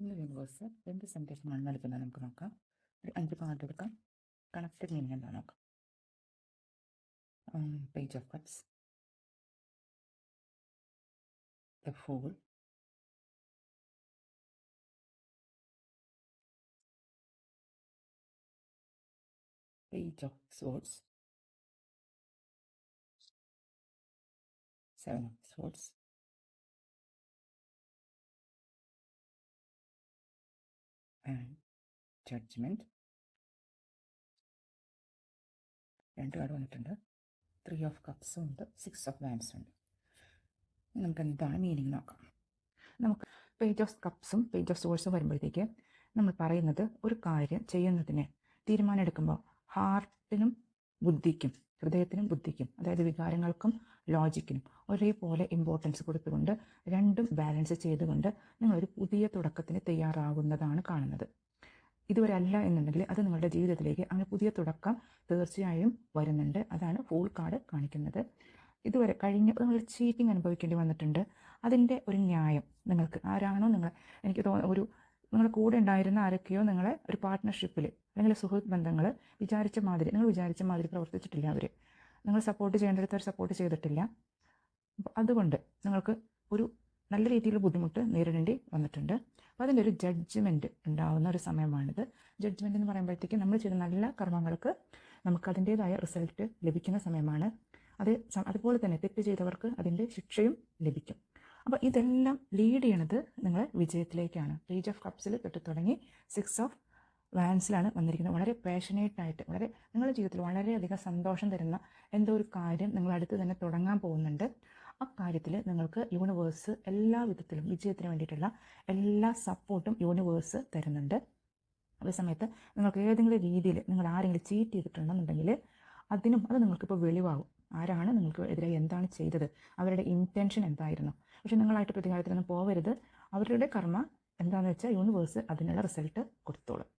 ഇന്ന് യൂണിവേഴ്സ് എന്ത് സന്ദേശമാണ് നൽകുന്നത് നമുക്ക് നോക്കാം. ഒരു അഞ്ച് പാർട്ട് എടുക്കാം. കണക്റ്റഡ് മീനിങ് എന്താ നോക്കാം. Page of cups the fool page of and judgement രണ്ട് കാർഡ് വന്നിട്ടുണ്ട്. ത്രീ ഓഫ് കപ്സും ഉണ്ട്. സിക്സ് ഓഫ് വാൻസും ഉണ്ട്. നമുക്ക് എന്താണ് മീനിങ് നോക്കാം. നമുക്ക് പേജ് ഓഫ് കപ്സും പേജ് ഓഫ് സോഴ്സും വരുമ്പോഴത്തേക്ക് നമ്മൾ പറയുന്നത് ഒരു കാര്യം ചെയ്യുന്നതിന് തീരുമാനം എടുക്കുമ്പോൾ ഹാർട്ടിനും ബുദ്ധിക്കും ഹൃദയത്തിനും ബുദ്ധിക്കും അതായത് വികാരങ്ങൾക്കും ലോജിക്കിനും ഒരേപോലെ ഇമ്പോർട്ടൻസ് കൊടുത്തുകൊണ്ട് രണ്ടും ബാലൻസ് ചെയ്തുകൊണ്ട് നിങ്ങളൊരു പുതിയ തുടക്കത്തിന് തയ്യാറാകുന്നതാണ് കാണുന്നത്. ഇതുവരെ അല്ല എന്നുണ്ടെങ്കിൽ അത് നിങ്ങളുടെ ജീവിതത്തിലേക്ക് അങ്ങനെ പുതിയ തുടക്കം തീർച്ചയായും വരുന്നുണ്ട്. അതാണ് ഫുൾ കാർഡ് കാണിക്കുന്നത്. ഇതുവരെ കഴിഞ്ഞ നിങ്ങൾ ചീറ്റിംഗ് അനുഭവിക്കേണ്ടി വന്നിട്ടുണ്ട്. അതിന്റെ ഒരു ന്യായം നിങ്ങൾക്ക് ആരാണോ നിങ്ങൾ എനിക്ക് തോന്നുന്നു ഒരു നിങ്ങളുടെ കൂടെ ഉണ്ടായിരുന്ന ആരൊക്കെയോ നിങ്ങളെ ഒരു പാർട്ട്ണർഷിപ്പിൽ അല്ലെങ്കിൽ സുഹൃത്ത് ബന്ധങ്ങൾ വിചാരിച്ച മാതിരി നിങ്ങൾ വിചാരിച്ച മാതിരി പ്രവർത്തിച്ചിട്ടില്ല അവർ നിങ്ങൾ സപ്പോർട്ട് ചെയ്യേണ്ടടുത്ത് അവർ സപ്പോർട്ട് ചെയ്തിട്ടില്ല. അതുകൊണ്ട് നിങ്ങൾക്ക് ഒരു നല്ല രീതിയിൽ ബുദ്ധിമുട്ട് നേരിടേണ്ടി വന്നിട്ടുണ്ട്. അപ്പോൾ അതിന്റെ ഒരു ജഡ്ജ്മെന്റ് ഉണ്ടാകുന്ന ഒരു സമയമാണിത്. ജഡ്ജ്മെന്റ് എന്ന് പറയുമ്പോഴത്തേക്കും നമ്മൾ ചെയ്ത നല്ല കർമ്മങ്ങൾക്ക് നമുക്ക് അതിന്റേതായ റിസൾട്ട് ലഭിക്കുന്ന സമയമാണ്. അത് അതുപോലെ തന്നെ തെറ്റ് ചെയ്തവർക്ക് അതിന്റെ ശിക്ഷയും ലഭിക്കും. അപ്പോൾ ഇതെല്ലാം ലീഡ് ചെയ്യണത് നിങ്ങൾ വിജയത്തിലേക്കാണ്. പേജ് ഓഫ് കപ്സിൽ തൊട്ട് തുടങ്ങി സിക്സ് ഓഫ് വാൻസിലാണ് വന്നിരിക്കുന്നത്. വളരെ പാഷനേറ്റ് ആയിട്ട് വളരെ നിങ്ങളുടെ ജീവിതത്തിൽ വളരെയധികം സന്തോഷം തരുന്ന എന്തോ ഒരു കാര്യം നിങ്ങൾ അടുത്ത് തന്നെ തുടങ്ങാൻ പോകുന്നുണ്ട്. കാര്യത്തിൽ നിങ്ങൾക്ക് യൂണിവേഴ്സ് എല്ലാ വിധത്തിലും വിജയത്തിന് വേണ്ടിയിട്ടുള്ള എല്ലാ സപ്പോർട്ടും യൂണിവേഴ്സ് തരുന്നുണ്ട്. അതേ സമയത്ത് നിങ്ങൾക്ക് ഏതെങ്കിലും രീതിയിൽ നിങ്ങൾ ആരെങ്കിലും ചീറ്റ് ചെയ്തിട്ടുണ്ടെന്നുണ്ടെങ്കിൽ അതിനും അത് നിങ്ങൾക്കിപ്പോൾ വെളിവാകും. ആരാണ് നിങ്ങൾക്ക് എതിരെ എന്താണ് ചെയ്തത്? അവരുടെ ഇന്റൻഷൻ എന്തായിരുന്നു? പക്ഷെ നിങ്ങളായിട്ട് പ്രതികാരത്തിനൊന്നും പോവരുത്. അവരുടെ കർമ്മ എന്താണെന്ന് വെച്ചാൽ യൂണിവേഴ്സ് അതിനുള്ള റിസൾട്ട് കൊടുത്തോളും.